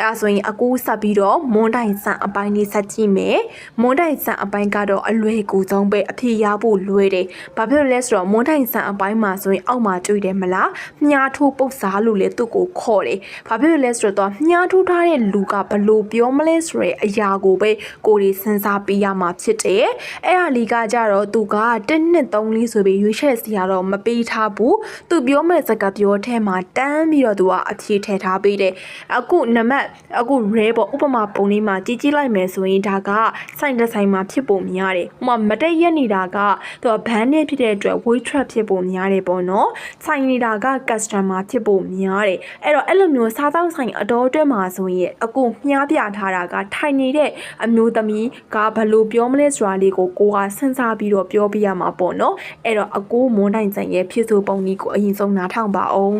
အဲဒါဆိုရင်အကူဆက်ပြီးတော့မွန်တိုင်ဆန်အပိုင်းလေးဆက်ကြည့်မယ်မွန်တိုင်ဆန်အပိုင်းကတော့အလွယ်ကူဆုံးပဲအဖြေရဖို့လွယ်တယ်ဘာဖြစ်လို့လဲဆိုတော့မွန်တိုင်ဆန်အပိုင်းမှာဆိုရင်အောက်မှာတွေ့တယ်မလားမြားထိုးပုတ်စားလို့လေသူ့ကိုခေါ်တယ်ဘာဖြစ်လို့လဲဆိုတော့မြားထိုးထားတဲ့လူကဘယ်လိုပြောမလဲဆိုရဲအရာကိုပဲကိုယ်တွေစဉ်းစားပေးရမှာဖြစ်တယ်အဲ့ဒါလီကကြတော့သူက1နှစ်3လေးဆိုပြီးရွေးချယ်စီရတော့မပေးထားဘူးသူပြောမဲ့စကားပြောထဲမှာတန်းပြီးတော့သူကအဖြေထည့်ထားပေးတယ်အခုနမတ်အခု rare ပေါ့ဥပမာပုံလေးမှာကြည့်ကြည့်လိုက်မယ်ဆိုရင်ဒါကစိုင်တစ်ဆိုင်မှာဖြစ်ပုံများတယ်ဥပမာမတက်ရက်နေတာကသူကဘန်းနဲ့ဖြစ်တဲ့အတွက် weight trap ဖြစ်ပုံများတယ်ပေါ့နော်ဆိုင်နေတာက customer ဖြစ်ပုံများတယ်အဲ့တော့အဲ့လိုမျိုးစားသောက်ဆိုင်အတော်အတွက်မှာဆိုရင်အခုမြားပြထားတာကထိုင်နေတဲ့အမျိုးသမီးကဘယ်လိုပြောမလဲဆိုတာလေးကိုကိုကစဉ်းစားပြီးတော့ပြောပြရမှာပေါ့နော်အဲ့တော့အကိုမွန်တိုင်ဆိုင်ရဲ့ဖြစ်ဆိုပုံကြီးကိုအရင်ဆုံးနားထောင်ပါအောင်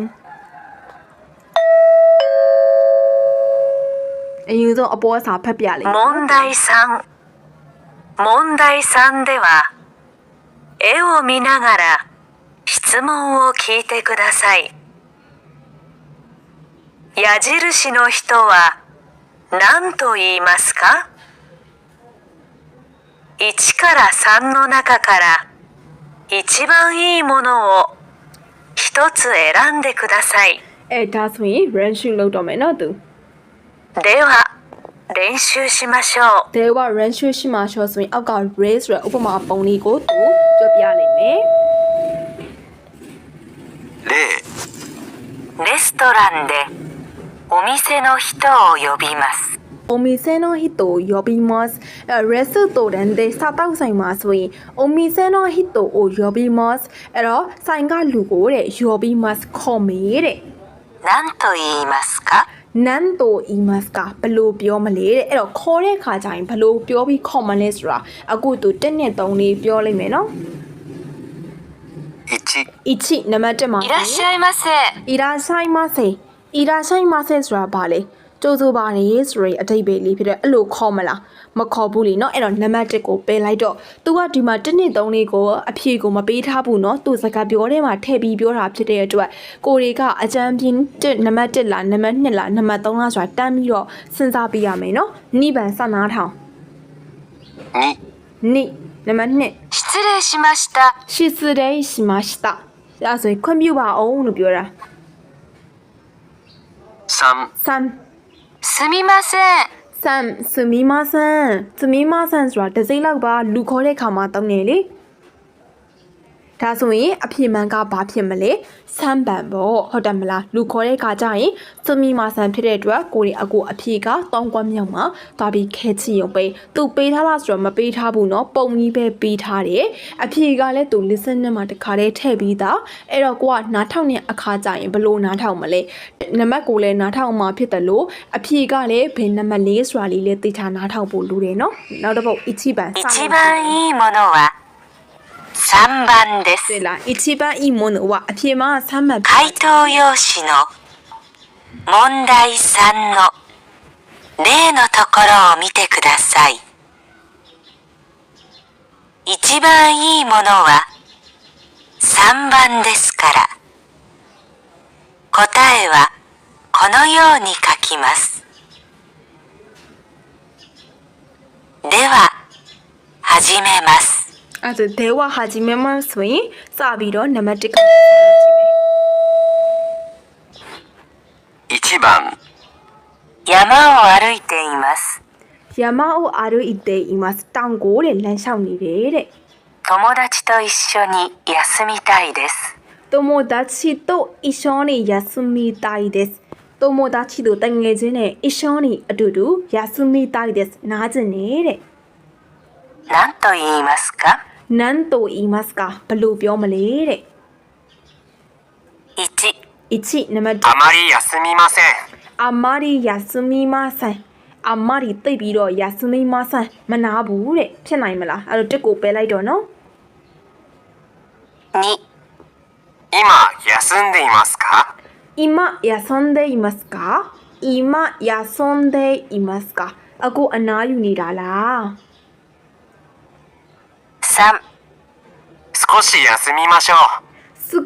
အရင်ဆုံးအပေါ်စာဖတ်ပြလိုက် 問題3問題3では絵を見ながら質問を聞いてください矢印の人は何と言いますか1から3の中から一番いいものを一つ選んでください အဲ့ဒါဆိုရင် run shoot လုပ်တော့မယ်နော်သူ では練習しましょう ဒေဝ run shoot ရှိမှရှော့ဆိုရင်အောက်က raise ဆိုတဲ့ဥပမာပုံလေးကိုသူပြောပြလိုက်မယ် 例レストランでお店の人を呼びます အိုမီဆန်နိုဟီတိုယောဘီမတ်ရက်ဆူတိုဒန်ဒေစာတောက်ဆိုင်မှာဆိုရင်အိုမီဆန်နိုဟီတိုအိုယောဘီမတ်အဲ့တော့ဆိုင်ကလူကိုတဲ့ယောဘီမတ်ခေါ်မေတဲ့ 何と言いますか နန်တိုအီမတ်ကဘယ်လိုပြောမလဲတဲ့အဲ့တော့ခေါ်တဲ့ခါကျရင်ဘယ်လိုပြောပြီးခေါ်မလဲဆိုတာအခုသူ1နဲ့3လေးပြောလိုက်မယ်နော် 1 အီချီနံပါတ်1မှာ いらっしゃいませ အီရာဆိုင်မဆေအီရာဆိုင်မဆေဆိုတာဘာလဲ ကြိုးစိုးပါနေဆိုရအတိတ်ပဲလေးဖြစ်တဲ့အဲ့လိုခေါ်မလားမခေါ်ဘူးလीเนาะအဲ့တော့နံပါတ်1ကိုပယ်လိုက်တော့ तू ကဒီမှာ1နှစ်3လေးကိုအဖြေကိုမပေးထားဘူးเนาะသူစကားပြောထဲမှာထည့်ပြီးပြောတာဖြစ်တဲ့အတွက်ကိုတွေကအကြမ်းပြင်း1နံပါတ်1လားနံပါတ်2လားနံပါတ်3လားဆိုတာတန်းပြီးတော့စဉ်းစားပြရမယ်เนาะနိဗ္ဗာန်စနာထောင် 2 နိနံပါတ်2 失礼しました ရှစ်စတဲ့ရှိမရှိတာဒါဆိုရင်ခွင့်ပြုပါအောင်လို့ပြောတာ 3 3 すみません ဆမ်စမီမဆန်စမီမဆန်ဆိုတာတစ်စိမ့်လောက်ပါလူခေါ်တဲ့ခါမှာတောင်းနေလေ ဒါဆိုရင်အဖြစ်မှန်ကဘာဖြစ်မလဲဆမ်ပန်ပေါ့ဟုတ်တယ်မလားလူခေါ်တဲ့ခါကျရင်စမီမဆန်ဖြစ်တဲ့အတွက်ကိုရီအကိုအဖြစ်ကတောင်းကွမ်းမြောက်မှာသွားပြီးခဲချီရုံပဲသူပေးထားလားဆိုတော့မပေးထားဘူးเนาะပုံကြီးပဲပေးထားတယ်အဖြစ်ကလည်းသူ listen နဲ့မှတခါတည်းထည့်ပြီးသားအဲ့တော့ကိုကနားထောင်တဲ့အခါကျရင်ဘလို့နားထောင်မလဲနံပါတ်ကိုလည်းနားထောင်မှာဖြစ်တယ်လို့အဖြစ်ကလည်းဘယ်နံပါတ်လေးဆိုတာလေးလည်းသိချာနားထောင်ဖို့လိုတယ်เนาะနောက်တစ်ပုတ်一番一番いいものは 3番です。一番いいものはピ番。回答用紙の問題3の例のところを見てください。一番いいものは3番ですから。答えはこのように書きます。では、始めます。 အဲ့ဒါဒေဝဟာဂျီမဲမဆိုရင်စပြီးတော့နံပါတ်1က 1番山を歩いていますヤマを歩いていますတောင်ကိုတဲ့လမ်းလျှောက်နေတယ်တဲ့ 友達と一緒に休みたいです友達と一緒に休みたいです友達とတငယ်ချင်းနဲ့一緒にအတူတူ休みたいですနားကျင်နေတဲ့ 何と言いますか なんと言いますかဘယ်လိုပြောမလဲတဲ့ 1 1နံပါတ်1あまり休みませんあまり休みませんあまりသိပ်ပြီးတော့休みませんမနာဘူးတဲ့ဖြစ်နိုင်မလားအဲ့တော့တစ်ကိုပယ်လိုက်တော့နော် 2今休んでいますか今休んでいますか今休んでいますかအခုအနားယူနေတာလား 3少し休みましょう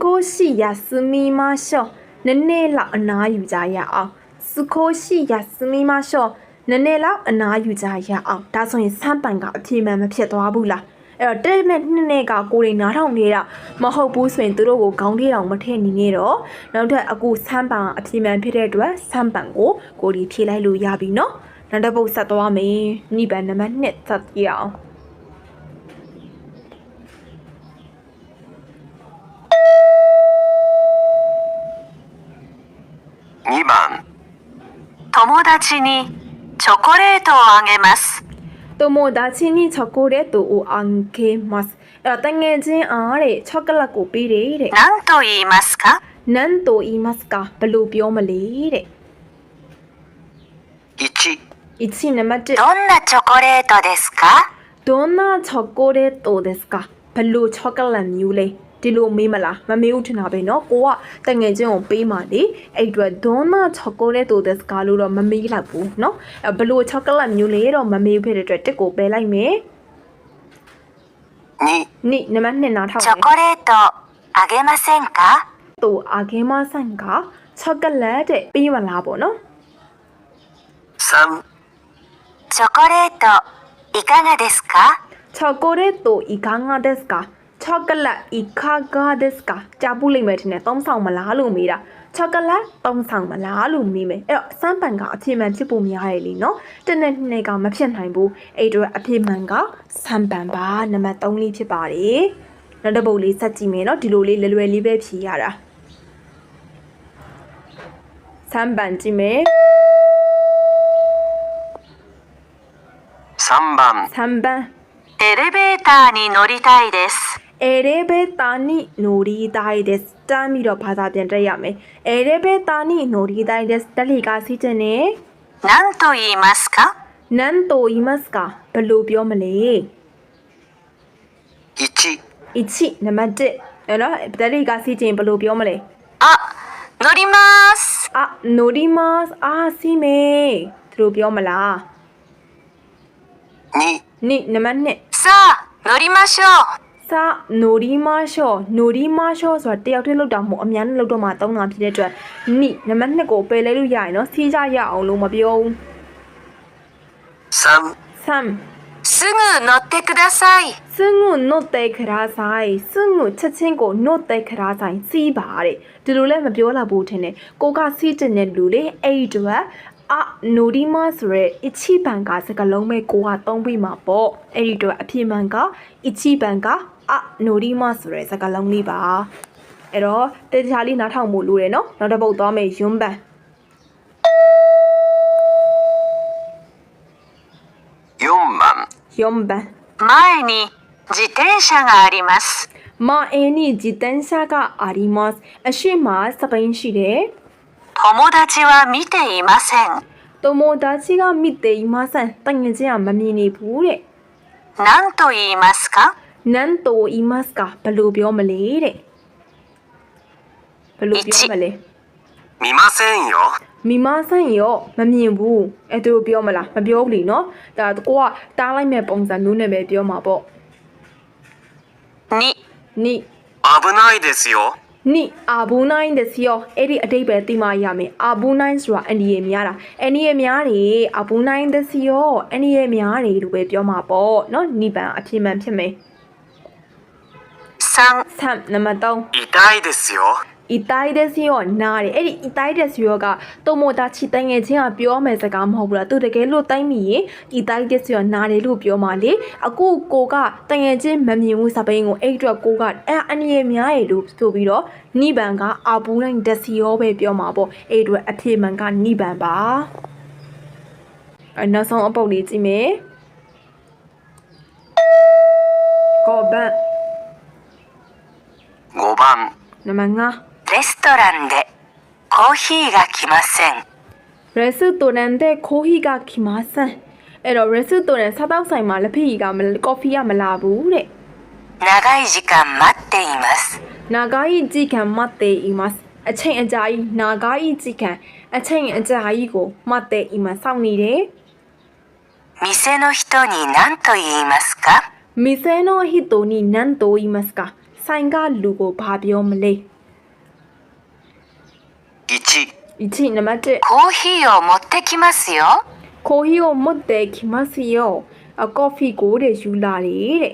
少し休みましょうနည်းနည်းလောက်အနားယူကြရအောင် စုခိုရှိရစမီမရှောနည်းနည်းလောက်အနားယူကြရအောင်ဒါဆိုရင်စမ်းပန်ကအပြေမှန်မဖြစ်သွားဘူးလားအဲ့တော့တဲ့နဲ့နှစ်နဲ့ကကိုရီနားထောင်နေတာမဟုတ်ဘူးဆိုရင်သူတို့ကိုခေါင်းလေးတောင်မထည့်နေနေတော့နောက်ထပ်အခုစမ်းပန်ကအပြေမှန်ဖြစ်တဲ့အတွက်စမ်းပန်ကိုကိုရီဖြေလိုက်လို့ရပြီနော်နောက်တစ်ပုတ်ဆက်သွားမယ်ညီပန်နံပါတ်1ဆက်ကြည့်အောင် 友達にチョコレートをあげます。 တိုမိုဒါချင်းနီချောကိုတဲ့တူအန်ကေမတ်အဲ့တော့တငယ်ချင်းအားတဲ့ချောကလက်ကိုပေးတယ်တဲ့ 何と言いますか နန်တိုအီမတ်ကာဘယ်လိုပြောမလဲတဲ့ 1 အချီနံပါတ်1どんなチョコレートですか ဒေါနာချောကိုတဲ့တူဒက်စကာဘယ်လိုချောကလက်မျိုးလဲ ဒီလိုမေးမလားမမေးဘူးထင်တာပဲเนาะကိုကတငယ်ချင်းကိုပေးမှလေအဲ့အအတွက်ဒေါနာချောကိုတဲ့တူဒက်စကာလို့တော့မမေးလိုက်ဘူးเนาะအဲ့ဘယ်လိုချောကလက်မျိုးလဲတော့မမေးဘူးဖြစ်တဲ့အတွက်တစ်ကိုပေးလိုက်မယ် 2 နိနံပါတ်2နားထောင် チョコレートあげませんか တူအာဂေမဆန်ကချောကလက်တဲ့ပေးမလားပေါ့เนาะ 3チョコレートいかがですか ချောကိုတဲ့တူဤကားငါဒက်စကာချော ကလက်ဤခါဂါဒက်စကာကြားပူးလိမ့်မယ်ထင်တယ်သုံးဆောင်မလားလို့မေးတာချောကလက်သုံးဆောင်မလားလို့မေးမယ်အဲ့တော့စမ်းပန်ကအဖြစ်မှန်ဖြစ်ဖို့များရည်လीနော်တနေ့နေ့ကမဖြစ်နိုင်ဘူးအဲ့အတော့အဖြစ်မှန်ကစမ်းပန်ပါနံပါတ်3လေးဖြစ်ပါတယ်နောက်တစ်ပုတ်လေးဆက်ကြည့်မယ်နော်ဒီလိုလေးလွယ်လွယ်လေးပဲဖြေရတာစမ်းပန်ကြည့်မယ် 3番3番エレベーターに乗りたいです。 အဲရဲဘဲတာနိနိုရီဒိုင်ဒက်စ်တမ်းပြီးတော့ဘာသာပြန်တက်ရမယ်အဲရဲဘဲတာနိနိုရီဒိုင်ဒက်စ်တက်လီကစီးတဲ့နေနန်တိုယီမတ်စကာနန်တိုယီမတ်စကာဘယ်လိုပြောမလဲ1 1နံပါတ်1အဲ့တော့တက်လီကစီးခြင်းဘယ်လိုပြောမလဲအာနိုရီမတ်စ်အာနိုရီမတ်စ်အာစီမေသူတို့ပြောမလား2 2နံပါတ်2စာ乗りましょう စာနိုဒီမာရှောနိုဒီမာရှောဆိုတာတယောက်တည်းလောက်တာမဟုတ်အများနဲ့လောက်တော့မှသုံးတာဖြစ်တဲ့အတွက်နိနံပါတ်2ကိုပယ်လဲလို့ရရင်နော်စီးကြရအောင်လို့မပြောဘူး 3 3すぐ乗ってください。 စငုနို့တဲခရာဆိုင်စငုချက်ချင်းကိုနို့တဲခရာဆိုင်စီးပါတဲ့ဒီလိုလည်းမပြောလာဘူးထင်တယ်ကိုကစီးတင်တဲ့လူလေအဲ့ဒီတော့အနိုဒီမာဆိုရဲအချီပန်ကစကလုံးမဲ့ကိုကသုံးပြီးမှာပေါ့အဲ့ဒီတော့အဖြစ်မှန်ကအချီပန်က အနိုဒီမာဆိုရဲစကလုံးလေးပါအဲ့တော့တေချာလေးနားထောင်ဖို့လိုတယ်နော်နောက်တစ်ပုတ်သွားမယ်ယွန်းပန် 4番 ယွန်းပန် 前に自転車があります。 မာအင်းနီဂျီတန်ရှာကအာရီမတ်အရှိမစပိန်ရှိတယ် 友達は見ていません。 တိုမိုဒါချီကမိတေးမဆန်တငယ်ချင်းကမမြင်နေဘူးတဲ့ 何と言いますか နန်တိုအီမတ်ကဘယ်လိုပြောမလဲတဲ့ဘယ်လိုပြောမလဲ 見ませんよ မိမဆန်ရောမမြင်ဘူးအဲ့သူပြောမလားမပြောဘူးလीနော်ဒါကိုကတားလိုက်မဲ့ပုံစံမျိုးနဲ့ပဲပြောမှာပေါ့ 2、 နိ 危ないですよ နိအာဘူးနိုင်တဲ့စီယောအဲ့ဒီအတိတ်ပဲသိမှရမယ်အာဘူးနိုင်ဆိုတာအန်ဒီရများတာအန်ဒီရများတယ်အာဘူးနိုင်တဲ့စီယောအန်ဒီရများတယ်လို့ပဲပြောမှာပေါ့နော်နိဗ္ဗာန်အဖြစ်မှန်ဖြစ်မယ် 3、 ဆမ်နံပါတ်3痛いですよ အီတိုင်းတဲ့စီရောနားတယ်အဲ့ဒီအီတိုင်းတဲ့စီရောကတုံမိုတာချီတိုင်းငယ်ချင်းကပြောမယ်စကားမဟုတ်ဘူးလားသူတကယ်လို့တိုင်းမိရင်အီတိုင်းတဲ့စီရောနားတယ်လို့ပြောမှလေအခုကိုကတငယ်ချင်းမမြင်ဘူးစပိန်ကိုအဲ့အတွက်ကိုကအဲ့အနည်းများရည်လို့ဆိုပြီးတော့နိဗ္ဗာန်ကအပူနိုင်တဲ့စီရောပဲပြောမှာပေါ့အဲ့အတွက်အဖြစ်မှန်ကနိဗ္ဗာန်ပါအဲ့နောက်ဆုံးအပုတ်လေးကြည့်မယ်ကောဘန် 5番 နံပါတ်5レストランでコーヒーが来ません。 ရက်စတိုရန်တဲ့ခိုးဟီကခီမဆန်အဲ့တော့ရက်စတိုရန်စားတော့ဆိုင်မှာလက်ဖက်ရည်ကမကော်ဖီကမလာဘူးတဲ့ 長い時間待っています。 နာဂါယီဂျီကန်မတ်တေအီမတ်အချိန်အကြာကြီးနာဂါယီဂျီကန်အချိန်အကြာကြီးကိုမတ်တေအီမတ်စောင့်နေတယ် 店の人に何と言いますか မီဆဲနိုဟီတိုနီနန်တိုအီမတ်က ဆိုင်ကလူကိုဘာပြောမလဲ 1 ဒီချိန်နံပါတ်1コーヒーを持ってきますよ。ခိုဟီယိုမတ်တေခီမစီယိုအကော်ဖီကိုတဲ့ယူလာတယ်တဲ့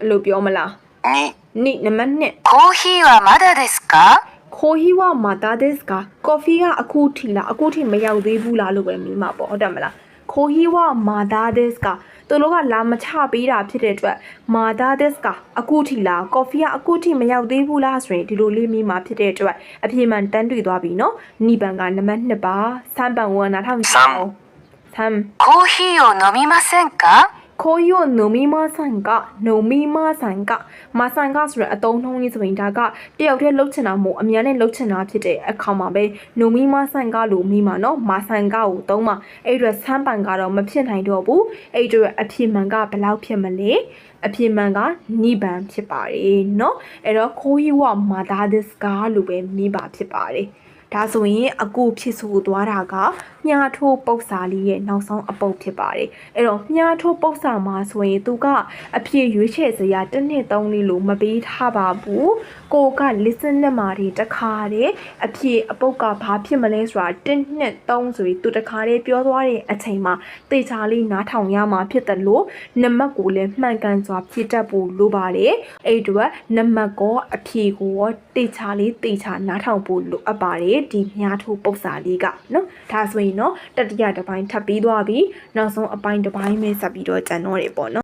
အဲ့လိုပြောမလား 2、 နိနံပါတ်2 コーヒーはまだですか ခိုဟီဝမာတာဒစ်ကကော်ဖီကအခုထိလားအခုထိမရောက်သေးဘူးလားလို့ပဲမိမှာပေါ့ဟုတ်တယ်မလားခိုဟီဝမာတာဒစ်က သူတို့ကလာမချပေးတာဖြစ်တဲ့အတွက်မာတာဒစ်ကအခုထိလားကော်ဖီကအခုထိမရောက်သေးဘူးလားဆိုရင်ဒီလိုလေးမိမှာဖြစ်တဲ့အတွက်အပြေမှန်တန်းတွေ့သွားပြီနော်နိဘန်ကနံပါတ်2ပါစမ်းပန်ဝနာထောင်ကြည့်အောင်ဆမ် コーヒーを飲みませんか ခိုယိုနိုမီမာဆန်ကနိုမီမာဆန်ကမာဆန်ကဆိုတဲ့အတုံးထုံးကြီးဆိုရင်ဒါကတယောက်တည်းလှုပ်ချင်တာမို့အများနဲ့လှုပ်ချင်တာဖြစ်တဲ့အခါမှာပဲနိုမီမာဆန်ကလို့မိမှာနော်မာဆန်ကကိုသုံးမှာအဲ့အတွက်ဆမ်းပန်ကတော့မဖြစ်နိုင်တော့ဘူးအဲ့အတွက်အဖြစ်မှန်ကဘယ်လောက်ဖြစ်မလဲအဖြစ်မှန်ကနိဗ္ဗာန်ဖြစ်ပါတယ်နော်အဲ့တော့ခိုယိဝမာဒါဒစ်ကာလို့ပဲမိပါဖြစ်ပါတယ် ဒါဆိုရင်အကူဖြစ်ဆိုသွားတာကမြားထိုးပုတ်စာလေးရဲ့နောက်ဆုံးအပုတ်ဖြစ်ပါတယ်အဲ့တော့မြားထိုးပုတ်စာမှာဆိုရင်သူကအဖြစ်ရွေးချယ်စရာတစ်နှစ်သုံးလေးလို့မပေးထားပါဘူးကိုက listen နဲ့မှာတွေတခါတည်းအဖြစ်အပုတ်ကဘာဖြစ်မလဲဆိုတာတစ်နှစ်သုံးဆိုပြီးသူတခါတည်းပြောသွားတဲ့အချိန်မှာတေချာလေးနားထောင်ရမှာဖြစ်တယ်လို့နံပါတ်ကိုလည်းမှန်ကန်စွာဖြည့်တတ်ဖို့လိုပါတယ်အဲ့ဒီတော့နံပါတ်ကောအဖြေကိုရောတေချာလေးတေချာနားထောင်ဖို့လိုအပ်ပါတယ်ဒီမြားထိုးပုတ်စာလေးကနော်ဒါဆိုရင်တော့တတိယတစ်ပိုင်းထပ်ပြီးသွားပြီနောက်ဆုံးအပိုင်းတစ်ပိုင်းပဲဆက်ပြီးတော့ကျန်တော့တယ်ပေါ့နော်